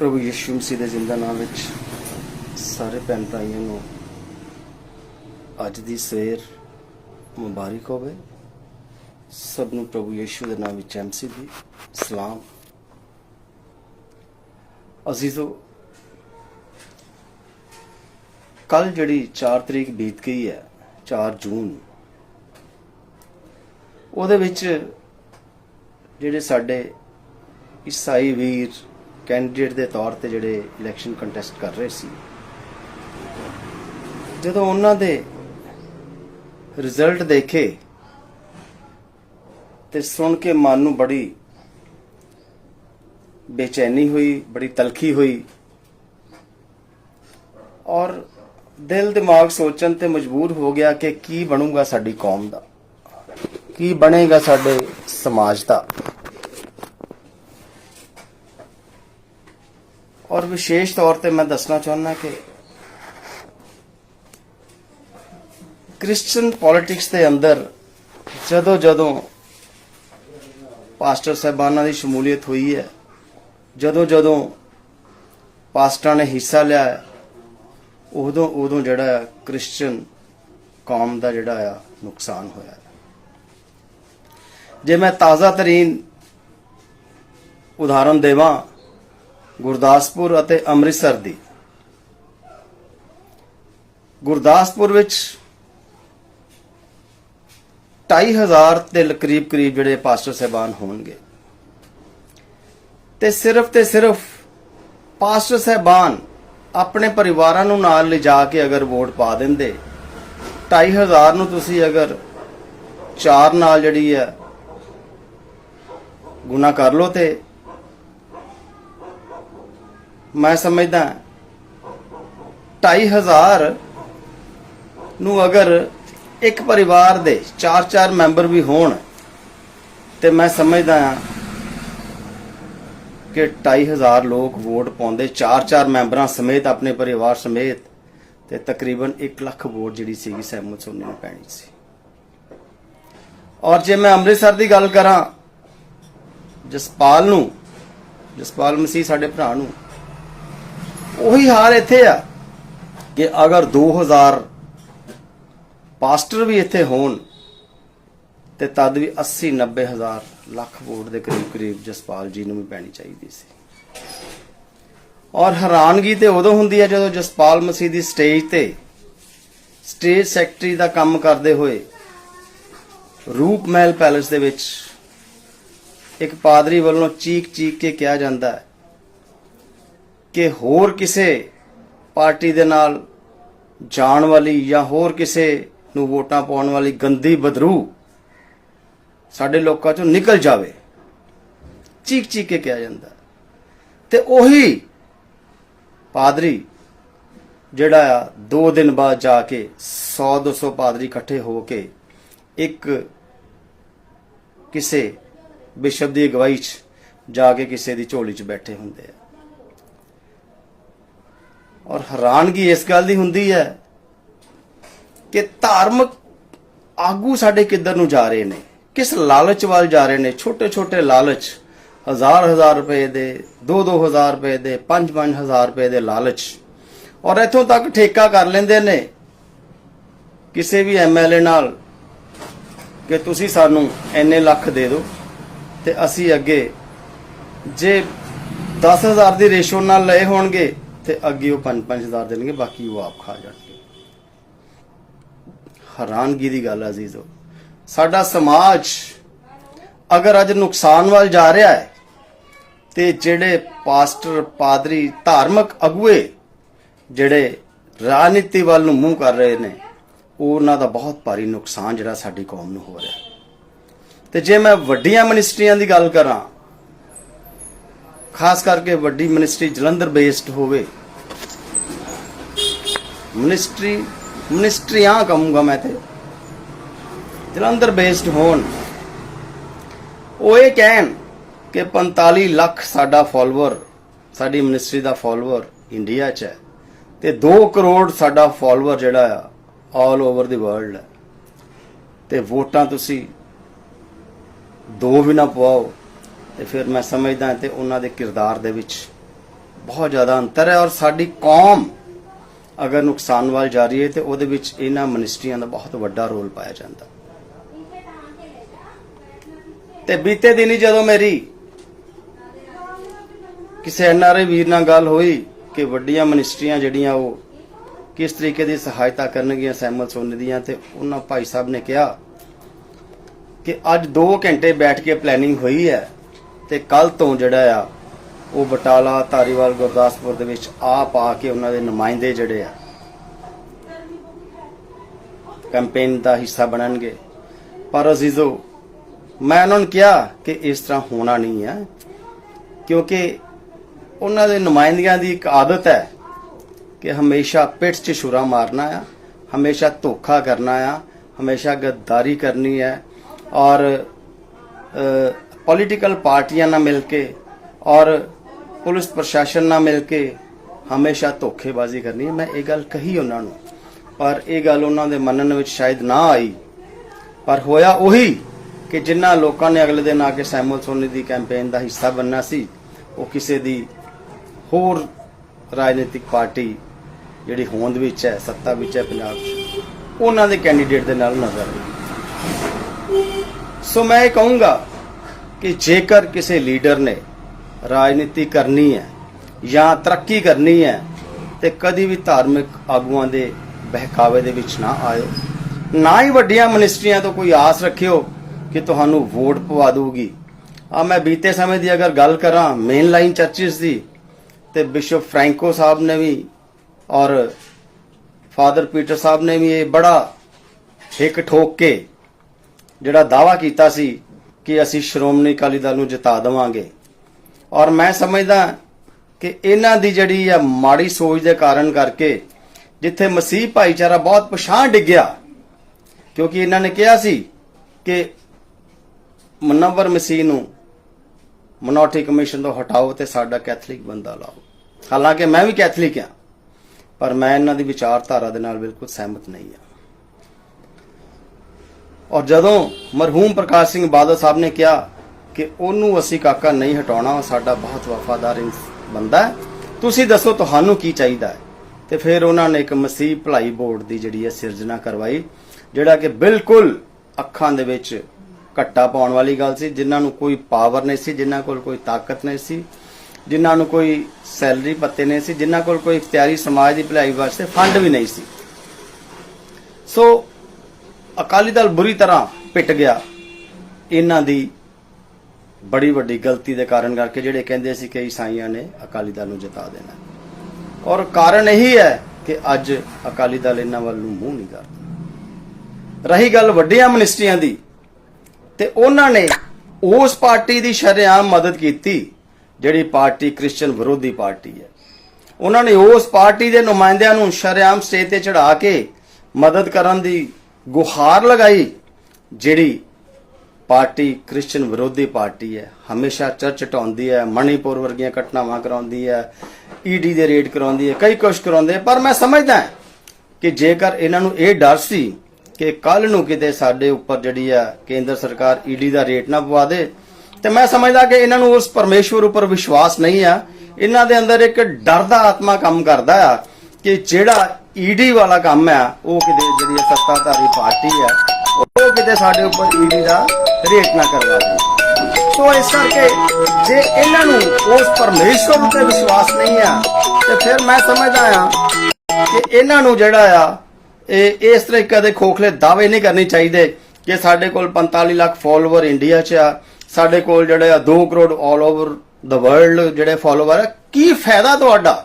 ਪ੍ਰਭੂ ਯਿਸੂ ਮਸੀਹ ਦੇ ਜਿੰਦਾ ਨਾਮ ਵਿੱਚ ਸਾਰੇ ਭੈਣ ਭਾਈਆਂ ਨੂੰ ਅੱਜ ਦੀ ਸਵੇਰ ਮੁਬਾਰਕ ਹੋਵੇ। ਸਭ ਨੂੰ ਪ੍ਰਭੂ ਯਿਸੂ ਦੇ ਨਾਮ ਵਿੱਚ ਐਮਸੀ ਦੀ ਸਲਾਮ। ਅਜ਼ੀਜ਼ੋ ਕੱਲ ਜਿਹੜੀ 4 ਤਰੀਕ ਬੀਤ ਗਈ ਹੈ 4 ਜੂਨ, ਉਹਦੇ ਵਿੱਚ ਜਿਹੜੇ ਸਾਡੇ ਈਸਾਈ ਵੀਰ ਕੈਂਡੀਡੇਟ ਦੇ ਤੌਰ ਤੇ ਜਿਹੜੇ ਇਲੈਕਸ਼ਨ ਕੰਟੈਸਟ ਕਰ ਰਹੇ ਸੀ। ਜਦੋਂ ਉਹਨਾਂ ਦੇ ਰਿਜ਼ਲਟ ਦੇਖੇ ਤੇ ਸੁਣ ਕੇ ਮਨ ਨੂੰ ਬੜੀ ਬੇਚੈਨੀ ਹੋਈ, ਬੜੀ ਤਲਖੀ ਹੋਈ ਔਰ ਦਿਲ ਦਿਮਾਗ ਸੋਚਣ ਤੇ ਮਜਬੂਰ ਹੋ ਗਿਆ ਕਿ ਕੀ ਬਣੂਗਾ ਸਾਡੀ ਕੌਮ ਦਾ, ਕੀ ਬਣੇਗਾ ਸਾਡੇ ਸਮਾਜ ਦਾ। ਔਰ ਵਿਸ਼ੇਸ਼ ਤੌਰ ਤੇ ਮੈਂ ਦੱਸਣਾ ਚਾਹੁੰਦਾ ਕਿ ਕ੍ਰਿਸਚੀਅਨ ਪੋਲਿਟਿਕਸ ਦੇ ਅੰਦਰ ਜਦੋਂ ਜਦੋਂ ਪਾਸਟਰ ਸਾਹਿਬਾਨਾਂ ਦੀ ਸ਼ਮੂਲੀਅਤ ਹੋਈ ਹੈ ਜਦੋਂ ਜਦੋਂ ਪਾਸਟਰਾਂ ਨੇ ਹਿੱਸਾ ਲਿਆ ਹੈ, ਉਦੋਂ ਉਦੋਂ ਜਿਹੜਾ ਹੈ ਕ੍ਰਿਸਚੀਅਨ ਕੌਮ ਦਾ ਜਿਹੜਾ ਆ ਨੁਕਸਾਨ ਹੋਇਆ ਜੇ ਮੈਂ ਤਾਜ਼ਾ ਤਰੀਨ ਉਦਾਹਰਨ ਦੇਵਾਂ ਗੁਰਦਾਸਪੁਰ ਅਤੇ ਅੰਮ੍ਰਿਤਸਰ ਦੀ। ਗੁਰਦਾਸਪੁਰ ਵਿੱਚ 2500 ਦੇ ਕਰੀਬ ਕਰੀਬ ਜਿਹੜੇ ਪਾਸਟਰ ਸਹਿਬਾਨ ਹੋਣਗੇ। ਤੇ ਸਿਰਫ ਤੇ ਸਿਰਫ ਪਾਸਟਰ ਸਹਿਬਾਨ ਆਪਣੇ ਪਰਿਵਾਰਾਂ ਨੂੰ ਨਾਲ ਲਿਜਾ ਕੇ ਅਗਰ ਵੋਟ ਪਾ ਦਿੰਦੇ 2500 ਨੂੰ ਤੁਸੀਂ ਅਗਰ ਚਾਰ ਨਾਲ ਜਿਹੜੀ ਹੈ ਗੁਣਾ ਕਰ ਲਓ ਤੇ ਮੈਂ ਸਮਝਦਾ 2500 ਨੂੰ ਅਗਰ ਇੱਕ ਪਰਿਵਾਰ ਦੇ 4-4 ਮੈਂਬਰ ਵੀ ਹੋਣ, ਤੇ ਮੈਂ ਸਮਝਦਾ ਹਾਂ ਕਿ 2500 ਲੋਕ ਵੋਟ ਪਾਉਂਦੇ 4-4 ਮੈਂਬਰਾਂ ਸਮੇਤ, ਆਪਣੇ ਪਰਿਵਾਰ ਸਮੇਤ, ਤੇ ਤਕਰੀਬਨ 1 ਲੱਖ ਵੋਟ ਜਿਹੜੀ ਸੀਗੀ ਸਹਿਮਤ ਸੋਨੀ ਨੂੰ ਪੈਣੀ ਸੀ। ਔਰ ਜੇ ਮੈਂ ਅੰਮ੍ਰਿਤਸਰ ਦੀ ਗੱਲ ਕਰਾਂ, ਜਸਪਾਲ ਨੂੰ, ਜਸਪਾਲ ਮਸੀਹ ਸਾਡੇ ਭਰਾ ਨੂੰ ਉਹੀ ਹਾਲ ਇੱਥੇ ਆ ਕਿ ਅਗਰ 2000 ਪਾਸਟਰ ਵੀ ਇੱਥੇ ਹੋਣ ਤੇ ਤਦ ਵੀ 80 90 ਹਜ਼ਾਰ ਲੱਖ ਵੋਟ ਦੇ ਕਰੀਬ ਕਰੀਬ ਜਸਪਾਲ ਜੀ ਨੂੰ ਵੀ ਪੈਣੀ ਚਾਹੀਦੀ ਸੀ। ਔਰ ਹੈਰਾਨਗੀ ਤੇ ਉਦੋਂ ਹੁੰਦੀ ਹੈ ਜਦੋਂ ਜਸਪਾਲ ਮਸੀਹ ਦੀ ਸਟੇਜ ਤੇ ਸਟੇਜ ਸੈਕਟਰੀ ਦਾ ਕੰਮ ਕਰਦੇ ਹੋਏ ਰੂਪ ਮਹਿਲ ਪੈਲੇਸ ਦੇ ਵਿੱਚ ਇੱਕ ਪਾਦਰੀ ਵੱਲੋਂ ਚੀਕ ਚੀਕ ਕੇ ਕਿਹਾ ਜਾਂਦਾ ਹੈ ਕਿ ਹੋਰ ਕਿਸੇ ਪਾਰਟੀ ਦੇ ਨਾਲ ਜਾਣ ਵਾਲੀ ਜਾਂ ਹੋਰ ਕਿਸੇ ਨੂੰ ਵੋਟਾਂ ਪਾਉਣ ਵਾਲੀ ਗੰਦੀ ਬਦਰੂ ਸਾਡੇ ਲੋਕਾਂ ਚੋਂ ਨਿਕਲ ਜਾਵੇ ਚੀਕ ਚੀਕ ਕੇ ਕਿਹਾ ਜਾਂਦਾ ਹੈ। ਤੇ ਉਹੀ ਪਾਦਰੀ ਜਿਹੜਾ ਆ 2 ਦਿਨ ਬਾਅਦ ਜਾ ਕੇ 100 200 ਪਾਦਰੀ ਇਕੱਠੇ ਹੋ ਕੇ ਇੱਕ ਕਿਸੇ ਬਿਸ਼ਪ ਦੀ ਅਗਵਾਈ 'ਚ ਜਾ ਕੇ ਕਿਸੇ ਦੀ ਝੋਲੀ 'ਚ ਬੈਠੇ ਹੁੰਦੇ ਆ ਔਰ ਹੈਰਾਨਗੀ ਇਸ ਗੱਲ ਦੀ ਹੁੰਦੀ ਹੈ ਕਿ ਧਾਰਮਿਕ ਆਗੂ ਸਾਡੇ ਕਿੱਧਰ ਨੂੰ ਜਾ ਰਹੇ ਨੇ? ਕਿਸ ਲਾਲਚ ਵੱਲ ਜਾ ਰਹੇ ਨੇ? ਛੋਟੇ ਛੋਟੇ ਲਾਲਚ। ਹਜ਼ਾਰ ਹਜ਼ਾਰ ਰੁਪਏ ਦੇ 2-2000 ਰੁਪਏ ਦੇ 5-5000 ਰੁਪਏ ਦੇ ਲਾਲਚ। ਔਰ ਇੱਥੋਂ ਤੱਕ ਠੇਕਾ ਕਰ ਲੈਂਦੇ ਨੇ ਕਿਸੇ ਵੀ ਐਮਐਲਏ ਨਾਲ ਕਿ ਤੁਸੀਂ ਸਾਨੂੰ ਇੰਨੇ ਲੱਖ ਦੇ ਦਿਓ ਤੇ ਅਸੀਂ ਅੱਗੇ ਜੇ 10000 ਦੀ ਰੇਸ਼ੋ ਨਾਲ ਲਏ ਹੋਣਗੇ ਤੇ ਅੱਗੇ ਉਹ 5-5000 ਦੇਣਗੇ, ਬਾਕੀ ਉਹ ਆਪ ਖਾ ਜਾਣਗੇ ਹੈਰਾਨਗੀ ਦੀ ਗੱਲ ਹੈ ਅਜ਼ੀਜ਼ੋ ਸਾਡਾ ਸਮਾਜ ਅਗਰ ਅੱਜ ਨੁਕਸਾਨ ਵੱਲ ਜਾ ਰਿਹਾ ਹੈ, ਤੇ ਜਿਹੜੇ ਪਾਸਟਰ, ਪਾਦਰੀ, ਧਾਰਮਿਕ ਅਗੂਏ ਜਿਹੜੇ ਰਾਜਨੀਤੀ ਵੱਲ ਨੂੰ ਮੂੰਹ ਕਰ ਰਹੇ ਨੇ ਉਹਨਾਂ ਦਾ ਬਹੁਤ ਭਾਰੀ ਨੁਕਸਾਨ ਜਿਹੜਾ ਸਾਡੀ ਕੌਮ ਨੂੰ ਹੋ ਰਿਹਾ ਹੈ। ਤੇ ਜੇ ਮੈਂ ਵੱਡੀਆਂ ਮਿਨਿਸਟਰੀਆਂ ਦੀ ਗੱਲ ਕਰਾਂ ਖਾਸ ਕਰਕੇ ਵੱਡੀ ਮਿਨਿਸਟਰੀ ਜਲੰਧਰ ਬੇਸਡ ਹੋਵੇ। ਮਿਨਿਸਟਰੀ, ਮਿਨਿਸਟਰੀਆਂ ਕਹੂੰਗਾ ਮੈਂ ਤੇ। ਜਲੰਧਰ ਬੇਸਡ ਹੋਣ। ਉਹ ਇਹ ਕਹਿਣ ਕਿ 45 ਲੱਖ ਸਾਡਾ ਫਾਲੋਅਰ ਸਾਡੀ ਮਿਨਿਸਟਰੀ ਦਾ ਫਾਲੋਅਰ ਇੰਡੀਆ 'ਚ ਹੈ ਤੇ 2 ਕਰੋੜ ਸਾਡਾ ਫਾਲੋਅਰ ਜਿਹੜਾ ਆ ਆਲ ਓਵਰ ਦੀ ਵਰਲਡ ਹੈ। ਤੇ ਵੋਟਾਂ ਤੁਸੀਂ ਦੋ ਵੀ ਨਾ ਪਵਾਓ। ਤੇ ਫਿਰ ਮੈਂ ਸਮਝਦਾ ਤੇ ਉਹਨਾਂ ਦੇ ਕਿਰਦਾਰ ਦੇ ਵਿੱਚ ਬਹੁਤ ਜ਼ਿਆਦਾ ਅੰਤਰ ਹੈ ਔਰ ਸਾਡੀ ਕੌਮ ਅਗਰ ਨੁਕਸਾਨ ਵੱਲ ਜਾ ਰਹੀ ਹੈ ਤੇ ਉਹਦੇ ਵਿੱਚ ਇਹਨਾਂ ਮਿਨਿਸਟਰੀਆਂ ਦਾ ਬਹੁਤ ਵੱਡਾ ਰੋਲ ਪਾਇਆ ਜਾਂਦਾ। ਤੇ ਬੀਤੇ ਦਿਨੀ ਜਦੋਂ ਮੇਰੀ ਕਿਸੇ ਐਨਆਰਆਈ ਵੀਰ ਨਾਲ ਗੱਲ ਹੋਈ ਕਿ ਵੱਡੀਆਂ ਮਿਨਿਸਟਰੀਆਂ ਜਿਹੜੀਆਂ ਉਹ ਕਿਸ ਤਰੀਕੇ ਦੀ ਸਹਾਇਤਾ ਕਰਨਗੀਆਂ ਸੈਮਲ ਸੋਨੇ ਦੀਆਂ ਤੇ ਉਹਨਾਂ ਭਾਈ ਸਾਹਿਬ ਨੇ ਕਿਹਾ ਕਿ ਅੱਜ 2 ਘੰਟੇ ਬੈਠ ਕੇ ਪਲੈਨਿੰਗ ਹੋਈ ਹੈ। ਤੇ ਕੱਲ ਤੋਂ ਜਿਹੜਾ ਆ, ਉਹ ਬਟਾਲਾ, ਧਾਰੀਵਾਲ, ਗੁਰਦਾਸਪੁਰ ਦੇ ਵਿੱਚ ਆਪ ਆ ਕੇ ਉਹਨਾਂ ਦੇ ਨੁਮਾਇੰਦੇ ਜਿਹੜੇ ਆ, ਕੈਂਪੇਨ ਦਾ ਹਿੱਸਾ ਬਣਨਗੇ। ਪਰ ਅਜ਼ੀਜ਼ੋ, ਮੈਂ ਉਹਨਾਂ ਨੂੰ ਕਿਹਾ ਕਿ ਇਸ ਤਰ੍ਹਾਂ ਹੋਣਾ ਨਹੀਂ ਹੈ ਕਿਉਂਕਿ ਉਹਨਾਂ ਦੇ ਨੁਮਾਇੰਦਿਆਂ ਦੀ ਇੱਕ ਆਦਤ ਹੈ ਕਿ ਹਮੇਸ਼ਾ ਪਿੱਠ 'ਚ ਛੁਰਾ ਮਾਰਨਾ ਆ, ਹਮੇਸ਼ਾ ਧੋਖਾ ਕਰਨਾ ਆ, ਹਮੇਸ਼ਾ ਗੱਦਾਰੀ ਕਰਨੀ ਹੈ ਔਰ ਪੋਲੀਟੀਕਲ ਪਾਰਟੀਆਂ ਨਾਲ ਮਿਲ ਕੇ ਔਰ ਪੁਲਿਸ ਪ੍ਰਸ਼ਾਸਨ ਨਾਲ ਮਿਲ ਕੇ ਹਮੇਸ਼ਾ ਧੋਖੇਬਾਜ਼ੀ ਕਰਨੀ ਹੈ। ਮੈਂ ਇਹ ਗੱਲ ਕਹੀ ਉਹਨਾਂ ਨੂੰ, ਪਰ ਇਹ ਗੱਲ ਉਹਨਾਂ ਦੇ ਮੰਨਣ ਵਿੱਚ ਸ਼ਾਇਦ ਨਾ ਆਈ। ਪਰ ਹੋਇਆ ਉਹੀ ਕਿ ਜਿਨ੍ਹਾਂ ਲੋਕਾਂ ਨੇ ਅਗਲੇ ਦਿਨ ਆ ਕੇ ਸੈਮੂਅਲ ਸੋਨੀ ਦੀ ਕੈਂਪੇਨ ਦਾ ਹਿੱਸਾ ਬਣਨਾ ਸੀ, ਉਹ ਕਿਸੇ ਦੀ ਹੋਰ ਰਾਜਨੀਤਿਕ ਪਾਰਟੀ ਜਿਹੜੀ ਹੋਂਦ ਵਿੱਚ ਹੈ, ਸੱਤਾ ਵਿੱਚ ਹੈ ਪੰਜਾਬ 'ਚ, ਉਹਨਾਂ ਦੇ ਕੈਂਡੀਡੇਟ ਦੇ ਨਾਲ ਨਜ਼ਰ ਆਈ ਸੋ ਮੈਂ ਇਹ ਕਹੂੰਗਾ ਕਿ ਜੇਕਰ ਕਿਸੇ ਲੀਡਰ ਨੇ ਰਾਜਨੀਤੀ ਕਰਨੀ ਹੈ ਜਾਂ ਤਰੱਕੀ ਕਰਨੀ ਹੈ, ਤੇ ਕਦੀ ਵੀ ਧਾਰਮਿਕ ਆਗੂਆਂ ਦੇ ਬਹਿਕਾਵੇ ਦੇ ਵਿੱਚ ਨਾ ਆਇਓ। ਨਾ ਹੀ ਵੱਡੀਆਂ ਮਿਨਿਸਟਰੀਆਂ ਤੋਂ ਕੋਈ ਆਸ ਰੱਖਿਓ ਕਿ ਤੁਹਾਨੂੰ ਵੋਟ ਪਵਾ ਦੂਗੀ ਆ ਮੈਂ ਬੀਤੇ ਸਮੇਂ ਦੀ ਅਗਰ ਗੱਲ ਕਰਾਂ ਮੇਨ ਲਾਈਨ ਚਰਚਿਸ ਦੀ, ਤੇ ਬਿਸ਼ਪ ਫ੍ਰੈਂਕੋ ਸਾਹਿਬ ਨੇ ਵੀ ਔਰ ਫਾਦਰ ਪੀਟਰ ਸਾਹਿਬ ਨੇ ਵੀ ਇਹ ਬੜਾ ਹਿੱਕ ਠੋਕ ਕੇ ਜਿਹੜਾ ਦਾਵਾ ਕੀਤਾ ਸੀ ਕਿ ਅਸੀਂ ਸ਼੍ਰੋਮਣੀ ਅਕਾਲੀ ਦਲ ਨੂੰ ਜਿਤਾ ਦੇਵਾਂਗੇ। ਔਰ ਮੈਂ ਸਮਝਦਾ ਕਿ ਇਹਨਾਂ ਦੀ ਜਿਹੜੀ ਆ ਮਾੜੀ ਸੋਚ ਦੇ ਕਾਰਨ ਕਰਕੇ ਜਿੱਥੇ ਮਸੀਹ ਭਾਈਚਾਰਾ ਬਹੁਤ ਪਛਾਣ ਡਿੱਗਿਆ, ਕਿਉਂਕਿ ਇਹਨਾਂ ਨੇ ਕਿਹਾ ਸੀ ਕਿ ਮੁਨੱਵਰ ਮਸੀਹ ਨੂੰ ਮਨੋਰਟੀ ਕਮਿਸ਼ਨ ਤੋਂ ਹਟਾਓ ਤੇ ਸਾਡਾ ਕੈਥੋਲਿਕ ਬੰਦਾ ਲਾਓ। ਹਾਲਾਂਕਿ ਮੈਂ ਵੀ ਕੈਥੋਲਿਕ ਹਾਂ, ਪਰ ਮੈਂ ਇਹਨਾਂ ਦੀ ਵਿਚਾਰਧਾਰਾ ਦੇ ਨਾਲ ਬਿਲਕੁਲ ਸਹਿਮਤ ਨਹੀਂ ਹਾਂ। ਔਰ ਜਦੋਂ ਮਰਹੂਮ ਪ੍ਰਕਾਸ਼ ਸਿੰਘ ਬਾਦਲ ਸਾਹਿਬ ਨੇ ਕਿਹਾ ਕਿ ਉਹਨੂੰ ਅਸੀਂ ਕਾਕਾ ਨਹੀਂ ਹਟਾਉਣਾ ਸਾਡਾ ਬਹੁਤ ਵਫਾਦਾਰ ਬੰਦਾ ਤੁਸੀਂ ਦੱਸੋ ਤੁਹਾਨੂੰ ਕੀ ਚਾਹੀਦਾ ਹੈ? ਤੇ ਫਿਰ ਉਹਨਾਂ ਨੇ ਇੱਕ ਮਸੀਹ ਭਲਾਈ ਬੋਰਡ ਦੀ ਜਿਹੜੀ ਹੈ ਸਿਰਜਣਾ ਕਰਵਾਈ, ਜਿਹੜਾ ਕਿ ਬਿਲਕੁਲ ਅੱਖਾਂ ਦੇ ਵਿੱਚ ਘੱਟਾ ਪਾਉਣ ਵਾਲੀ ਗੱਲ ਸੀ, ਜਿਨ੍ਹਾਂ ਨੂੰ ਕੋਈ ਪਾਵਰ ਨਹੀਂ ਸੀ, ਜਿਨ੍ਹਾਂ ਕੋਲ ਕੋਈ ਤਾਕਤ ਨਹੀਂ ਸੀ, ਜਿਨ੍ਹਾਂ ਨੂੰ ਕੋਈ ਸੈਲਰੀ ਪੱਤੇ ਨਹੀਂ ਸੀ, ਜਿਨ੍ਹਾਂ ਕੋਲ ਕੋਈ ਇਖਤਿਆਰੀ ਸਮਾਜ ਦੀ ਭਲਾਈ ਵਾਸਤੇ ਫੰਡ ਵੀ ਨਹੀਂ ਸੀ। ਸੋ ਅਕਾਲੀ ਦਲ ਬੁਰੀ ਤਰ੍ਹਾਂ ਪਿੱਟ ਗਿਆ। ਇਹਨਾਂ ਦੀ ਬੜੀ ਵੱਡੀ ਗਲਤੀ ਦੇ ਕਾਰਨ ਕਰਕੇ ਜਿਹੜੇ ਕਹਿੰਦੇ ਸੀ ਕਿ ਈਸਾਈਆਂ ਨੇ ਅਕਾਲੀ ਦਲ ਨੂੰ ਜਿਤਾ ਦੇਣਾ। ਔਰ ਕਾਰਨ ਇਹੀ ਹੈ ਕਿ ਅੱਜ ਅਕਾਲੀ ਦਲ ਇਹਨਾਂ ਵੱਲ ਨੂੰ ਮੂੰਹ ਨਹੀਂ ਕਰਦਾ। ਰਹੀ ਗੱਲ ਵੱਡੀਆਂ ਮਿਨਿਸਟਰੀਆਂ ਦੀ, ਤੇ ਉਹਨਾਂ ਨੇ ਉਸ ਪਾਰਟੀ ਦੀ ਸ਼ਰੇਆਮ ਮਦਦ ਕੀਤੀ, ਜਿਹੜੀ ਪਾਰਟੀ ਕ੍ਰਿਸਚੀਅਨ ਵਿਰੋਧੀ ਪਾਰਟੀ ਹੈ। ਉਹਨਾਂ ਨੇ ਉਸ ਪਾਰਟੀ ਦੇ ਨੁਮਾਇੰਦਿਆਂ ਨੂੰ ਸ਼ਰੇਆਮ ਸਟੇਜ ਤੇ ਚੜਾ ਕੇ ਮਦਦ ਕਰਨ ਦੀ ਗੁਹਾਰ ਲਗਾਈ, ਜਿਹੜੀ ਪਾਰਟੀ ਕ੍ਰਿਸਚੀਅਨ ਵਿਰੋਧੀ ਪਾਰਟੀ ਹੈ, ਹਮੇਸ਼ਾ ਚਰਚ ਟਾਉਂਦੀ ਹੈ, ਮਣੀਪੁਰ ਵਰਗੀਆਂ ਘਟਨਾਵਾਂ ਕਰਾਉਂਦੀ ਹੈ ਈਡੀ ਦੇ ਰੇਡ ਕਰਾਉਂਦੀ ਹੈ, ਕਈ ਕੁਛ ਕਰਾਉਂਦੇ ਪਰ ਮੈਂ ਸਮਝਦਾ ਕਿ ਜੇਕਰ ਇਹਨਾਂ ਨੂੰ ਇਹ ਡਰ ਸੀ ਕਿ ਕੱਲ ਨੂੰ ਕਿਤੇ ਸਾਡੇ ਉੱਪਰ ਜਿਹੜੀ ਆ ਕੇਂਦਰ ਸਰਕਾਰ ਈਡੀ ਦਾ ਰੇਟ ਨਾ ਪਵਾ ਦੇ, ਤੇ ਮੈਂ ਸਮਝਦਾ ਕਿ ਇਹਨਾਂ ਨੂੰ ਉਸ ਪਰਮੇਸ਼ਵਰ ਉੱਪਰ ਵਿਸ਼ਵਾਸ ਨਹੀਂ ਆ। ਇਹਨਾਂ ਦੇ ਅੰਦਰ ਇੱਕ ਡਰ ਦਾ ਆਤਮਾ ਕੰਮ ਕਰਦਾ ਆ ਕਿ ਜਿਹੜਾ ਈਡੀ ਵਾਲਾ ਕੰਮ ਹੈ, ਉਹ ਕਿਤੇ ਜਿਹੜੀ ਸੱਤਾਧਾਰੀ ਪਾਰਟੀ ਹੈ, ਉਹ ਕਿਤੇ ਸਾਡੇ ਉੱਪਰ ਈਡੀ ਦਾ ਰੇਟ ਨਾ ਕਰਵਾ ਦੇ ਸੋ ਇਸ ਕਰਕੇ ਜੇ ਇਹਨਾਂ ਨੂੰ ਉਸ ਪਰਮੇਸ਼ਵਰ ਉੱਤੇ ਵਿਸ਼ਵਾਸ ਨਹੀਂ ਆ ਤੇ ਫਿਰ ਮੈਂ ਸਮਝਦਾ ਆ ਕਿ ਇਹਨਾਂ ਨੂੰ ਜਿਹੜਾ ਆ, ਇਹ ਇਸ ਤਰੀਕੇ ਦੇ ਖੋਖਲੇ ਦਾਅਵੇ ਨਹੀਂ ਕਰਨੇ ਚਾਹੀਦੇ ਕਿ ਸਾਡੇ ਕੋਲ 45 ਲੱਖ ਫਾਲੋਅਰ ਇੰਡੀਆ 'ਚ ਆ, ਸਾਡੇ ਕੋਲ ਜਿਹੜੇ ਆ 2 ਕਰੋੜ ਆਲ ਓਵਰ ਦਾ ਵਰਲਡ ਜਿਹੜੇ ਫਾਲੋਅਰ ਆ, ਕੀ ਫਾਇਦਾ ਤੁਹਾਡਾ?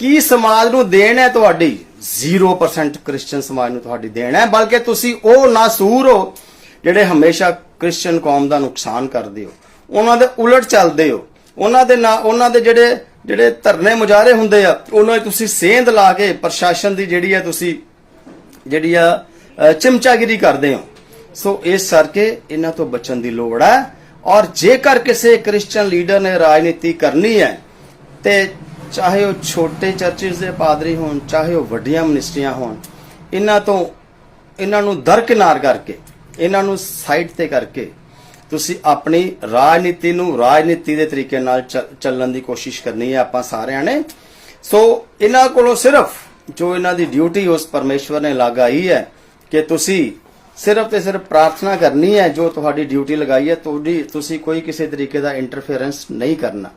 ਕੀ ਸਮਾਜ ਨੂੰ ਦੇਣ ਹੈ ਤੁਹਾਡੀ? 0% ਕ੍ਰਿਸਚੀਅਨ ਸਮਾਜ ਨੂੰ ਤੁਹਾਡੀ ਦੇਣ ਹੈ, ਬਲਕਿ ਤੁਸੀਂ ਉਹ ਨਾਸੂਰ ਹੋ ਜਿਹੜੇ ਹਮੇਸ਼ਾ ਕ੍ਰਿਸਚੀਅਨ ਕੌਮ ਦਾ ਨੁਕਸਾਨ ਕਰਦੇ ਹੋ। ਉਹਨਾਂ ਦੇ ਉਲਟ ਚੱਲਦੇ ਹੋ। ਉਹਨਾਂ ਦੇ ਨਾ, ਉਹਨਾਂ ਦੇ ਜਿਹੜੇ ਜਿਹੜੇ ਧਰਨੇ ਮੁਜ਼ਾਹਰੇ ਹੁੰਦੇ ਆ, ਉਹਨਾਂ 'ਚ ਤੁਸੀਂ ਸੇਂਧ ਲਾ ਕੇ ਪ੍ਰਸ਼ਾਸਨ ਦੀ ਜਿਹੜੀ ਆ ਤੁਸੀਂ, ਜਿਹੜੀ ਆ ਚਿਮਚਾਗਿਰੀ ਕਰਦੇ ਹੋ। ਸੋ ਇਸ ਕਰਕੇ ਇਹਨਾਂ ਤੋਂ ਬਚਣ ਦੀ ਲੋੜ ਹੈ। ਔਰ ਜੇਕਰ ਕਿਸੇ ਕ੍ਰਿਸਚੀਅਨ ਲੀਡਰ ਨੇ ਰਾਜਨੀਤੀ ਕਰਨੀ ਹੈ, ਤੇ ਚਾਹੇ ਉਹ ਛੋਟੇ ਚਰਚਿਸ ਦੇ ਪਾਦਰੀ ਹੋਣ, ਚਾਹੇ ਉਹ ਵੱਡੀਆਂ ਮਿਨਿਸਟਰੀਆਂ ਹੋਣ, ਇਹਨਾਂ ਤੋਂ ਇਹਨਾਂ ਨੂੰ ਦਰਕਿਨਾਰ ਕਰਕੇ, ਇਹਨਾਂ ਨੂੰ ਸਾਈਡ ਤੇ ਕਰਕੇ ਤੁਸੀਂ ਆਪਣੀ ਰਾਜਨੀਤੀ ਨੂੰ ਰਾਜਨੀਤੀ ਦੇ ਤਰੀਕੇ ਨਾਲ ਚੱਲਣ ਦੀ ਕੋਸ਼ਿਸ਼ ਕਰਨੀ ਹੈ ਆਪਾਂ ਸਾਰਿਆਂ ਨੇ। ਸੋ ਇਹਨਾਂ ਕੋਲੋਂ ਸਿਰਫ ਜੋ ਇਹਨਾਂ ਦੀ ਡਿਊਟੀ ਉਸ ਪਰਮੇਸ਼ਵਰ ਨੇ ਲਗਾਈ ਹੈ ਕਿ ਤੁਸੀਂ ਸਿਰਫ ਤੇ ਸਿਰਫ ਪ੍ਰਾਰਥਨਾ ਕਰਨੀ ਹੈ, ਜੋ ਤੁਹਾਡੀ ਡਿਊਟੀ ਲਗਾਈ ਹੈ, ਤੁਹਾਡੀ ਤੁਸੀਂ ਕੋਈ ਕਿਸੇ ਤਰੀਕੇ ਦਾ ਇੰਟਰਫੇਰੈਂਸ ਨਹੀਂ ਕਰਨਾ।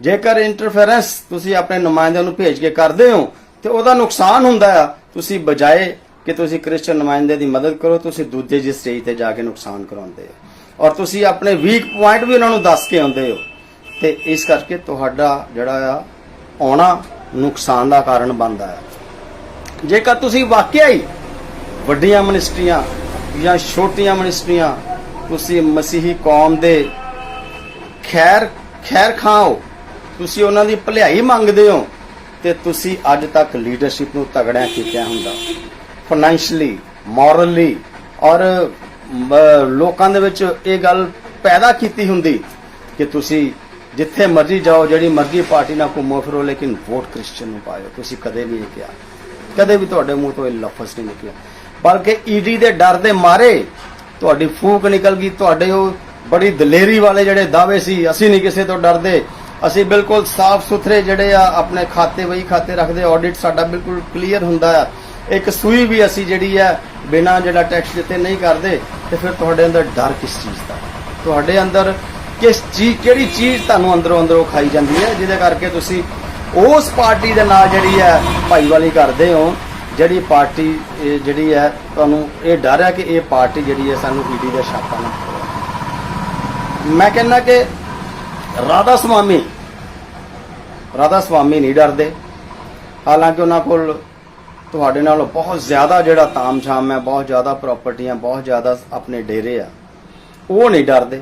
ਜੇਕਰ ਇੰਟਰਫੇਰੈਂਸ ਤੁਸੀਂ ਆਪਣੇ ਨੁਮਾਇੰਦਿਆਂ ਨੂੰ ਭੇਜ ਕੇ ਕਰਦੇ ਹੋ, ਤੇ ਉਹਦਾ ਨੁਕਸਾਨ ਹੁੰਦਾ ਆ, ਤੁਸੀਂ ਬਜਾਏ ਕਿ ਤੁਸੀਂ ਕ੍ਰਿਸਚੀਅਨ ਨੁਮਾਇੰਦੇ ਦੀ ਮਦਦ ਕਰੋ, ਤੁਸੀਂ ਦੂਜੇ ਜੀ ਸਟੇਜ ਤੇ ਜਾ ਕੇ ਨੁਕਸਾਨ ਕਰਾਉਂਦੇ ਹੋ। ਔਰ ਤੁਸੀਂ ਆਪਣੇ ਵੀਕ ਪੁਆਇੰਟ ਵੀ ਉਹਨਾਂ ਨੂੰ ਦੱਸ ਕੇ ਆਉਂਦੇ ਹੋ। ਤੇ ਇਸ ਕਰਕੇ ਤੁਹਾਡਾ ਜਿਹੜਾ ਆ, ਆਉਣਾ ਨੁਕਸਾਨ ਦਾ ਕਾਰਨ ਬਣਦਾ ਹੈ ਜੇਕਰ ਤੁਸੀਂ ਵਾਕਿਆ ਹੀ ਵੱਡੀਆਂ ਮਿਨਿਸਟਰੀਆਂ ਜਾਂ ਛੋਟੀਆਂ ਮਿਨਿਸਟਰੀਆਂ ਤੁਸੀਂ ਮਸੀਹੀ ਕੌਮ ਦੇ ਖੈਰ ਖੈਰ ਖਾਓ ਤੁਸੀਂ ਉਹਨਾਂ ਦੀ ਭਲਾਈ ਮੰਗਦੇ ਹੋ ਤੇ ਤੁਸੀਂ ਅੱਜ ਤੱਕ ਲੀਡਰਸ਼ਿਪ ਨੂੰ ਤਗੜਿਆ ਕੀਤਾ ਹੁੰਦਾ। ਫਾਈਨੈਂਸ਼ਲੀ ਮੋਰਲੀ ਔਰ ਲੋਕਾਂ ਦੇ ਵਿੱਚ ਇਹ ਗੱਲ ਪੈਦਾ ਕੀਤੀ ਹੁੰਦੀ ਕਿ ਤੁਸੀਂ ਜਿੱਥੇ ਮਰਜ਼ੀ ਜਾਓ, ਜਿਹੜੀ ਮਰਜ਼ੀ ਪਾਰਟੀ ਨਾਲ ਘੁੰਮੋ ਫਿਰੋ, ਲੇਕਿਨ ਵੋਟ ਕ੍ਰਿਸਚੀਅਨ ਨੂੰ ਪਾਇਓ। ਤੁਸੀਂ ਕਦੇ ਵੀ ਇਹ ਕਿਹਾ। ਕਦੇ ਵੀ ਤੁਹਾਡੇ ਮੂੰਹ ਤੋਂ ਇਹ ਲਫ਼ਜ਼ ਨਹੀਂ ਨਿਕਲਿਆ। ਬਲਕਿ ਈਡੀ ਦੇ ਡਰ ਦੇ ਮਾਰੇ ਤੁਹਾਡੀ ਫੂਕ ਨਿਕਲ ਗਈ, ਤੁਹਾਡੇ ਉਹ ਬੜੀ ਦਲੇਰੀ ਵਾਲੇ ਜਿਹੜੇ ਦਾਅਵੇ ਸੀ, ਅਸੀਂ ਨਹੀਂ ਕਿਸੇ ਤੋਂ ਡਰਦੇ। ਅਸੀਂ ਬਿਲਕੁਲ ਸਾਫ਼ ਸੁਥਰੇ ਜਿਹੜੇ ਆ ਆਪਣੇ ਖਾਤੇ, ਵਹੀ ਖਾਤੇ ਰੱਖਦੇ ਆਡਿਟ ਸਾਡਾ ਬਿਲਕੁਲ ਕਲੀਅਰ ਹੁੰਦਾ ਆ। ਇੱਕ ਸੂਈ ਵੀ ਅਸੀਂ ਜਿਹੜੀ ਆ, ਬਿਨਾ ਜਿਹੜਾ ਟੈਕਸ ਦਿੱਤੇ ਨਹੀਂ ਕਰਦੇ, ਤੇ ਫਿਰ ਤੁਹਾਡੇ ਅੰਦਰ ਡਰ ਕਿਸ ਚੀਜ਼ ਦਾ? ਤੁਹਾਡੇ ਅੰਦਰ ਕਿਸ ਚੀਜ਼ ਕਿਹੜੀ ਚੀਜ਼ ਤੁਹਾਨੂੰ ਅੰਦਰੋਂ ਅੰਦਰੋਂ ਖਾਈ ਜਾਂਦੀ ਹੈ, ਜਿਹਦੇ ਕਰਕੇ ਤੁਸੀਂ ਉਸ ਪਾਰਟੀ ਦੇ ਨਾਲ ਜਿਹੜੀ ਹੈ ਭਾਈਵਾਲੀ ਕਰਦੇ ਹੋ, ਜਿਹੜੀ ਪਾਰਟੀ, ਇਹ ਜਿਹੜੀ ਹੈ ਤੁਹਾਨੂੰ ਇਹ ਡਰ ਹੈ ਕਿ ਇਹ ਪਾਰਟੀ ਜਿਹੜੀ ਹੈ ਸਾਨੂੰ ਈਡੀ ਦੇ ਛਾਪਾ ਨਾ ਮੈਂ ਕਹਿੰਦਾ ਕਿ ਰਾਧਾ ਸੁਆਮੀ। ਰਾਧਾ ਸੁਆਮੀ ਨਹੀਂ ਡਰਦੇ। ਹਾਲਾਂਕਿ ਉਹਨਾਂ ਕੋਲ ਤੁਹਾਡੇ ਨਾਲੋਂ ਬਹੁਤ ਜ਼ਿਆਦਾ ਜਿਹੜਾ ਤਾਮਝਾਮ ਹੈ, ਬਹੁਤ ਜ਼ਿਆਦਾ ਪ੍ਰਾਪਰਟੀਆਂ ਬਹੁਤ ਜ਼ਿਆਦਾ ਆਪਣੇ ਡੇਰੇ ਆ, ਉਹ ਨਹੀਂ ਡਰਦੇ।